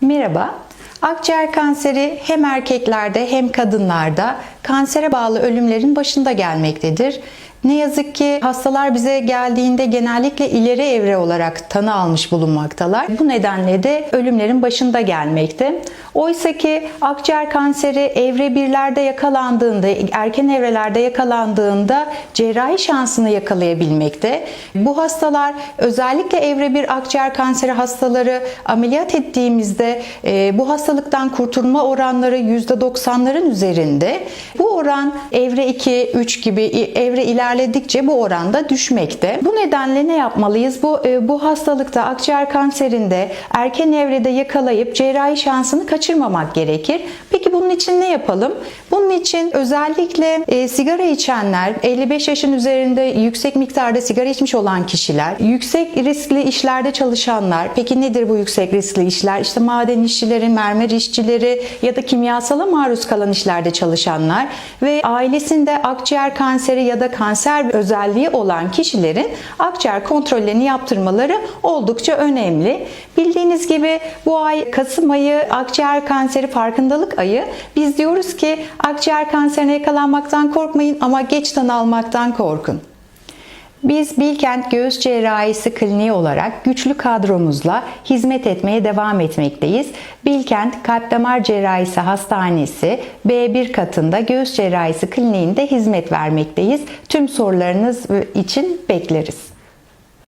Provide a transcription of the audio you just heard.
Merhaba. Akciğer kanseri hem erkeklerde hem kadınlarda kansere bağlı ölümlerin başında gelmektedir. Ne yazık ki hastalar bize geldiğinde genellikle ileri evre olarak tanı almış bulunmaktalar. Bu nedenle de ölümlerin başında gelmekte. Oysa ki akciğer kanseri evre 1'lerde yakalandığında, erken evrelerde yakalandığında cerrahi şansını yakalayabilmekte. Bu hastalar özellikle evre 1 akciğer kanseri hastaları ameliyat ettiğimizde e, bu hastalıktan kurtulma oranları %90'ların üzerinde. Bu oran evre 2, 3 gibi evre ilerledikçe bu oranda düşmekte. Bu nedenle ne yapmalıyız? Bu e, bu hastalıkta akciğer kanserinde erken evrede yakalayıp cerrahi şansını kaçırmamak gerekir. Peki bunun için ne yapalım? Bunun için özellikle e, sigara içenler, 55 yaşın üzerinde yüksek miktarda sigara içmiş olan kişiler, yüksek riskli işlerde çalışanlar. Peki nedir bu yüksek riskli işler? İşte maden işçileri, mermer işçileri ya da kimyasala maruz kalan işlerde çalışanlar ve ailesinde akciğer kanseri ya da kanser özelliği olan kişilerin akciğer kontrollerini yaptırmaları oldukça önemli. Bildiğiniz gibi bu ay Kasım ayı akciğer kanseri farkındalık ayı. Biz diyoruz ki akciğer kanserine yakalanmaktan korkmayın ama geç tanı almaktan korkun. Biz Bilkent Göğüs Cerrahisi Kliniği olarak güçlü kadromuzla hizmet etmeye devam etmekteyiz. Bilkent Kalp Damar Cerrahisi Hastanesi B1 katında Göğüs Cerrahisi Kliniğinde hizmet vermekteyiz. Tüm sorularınız için bekleriz.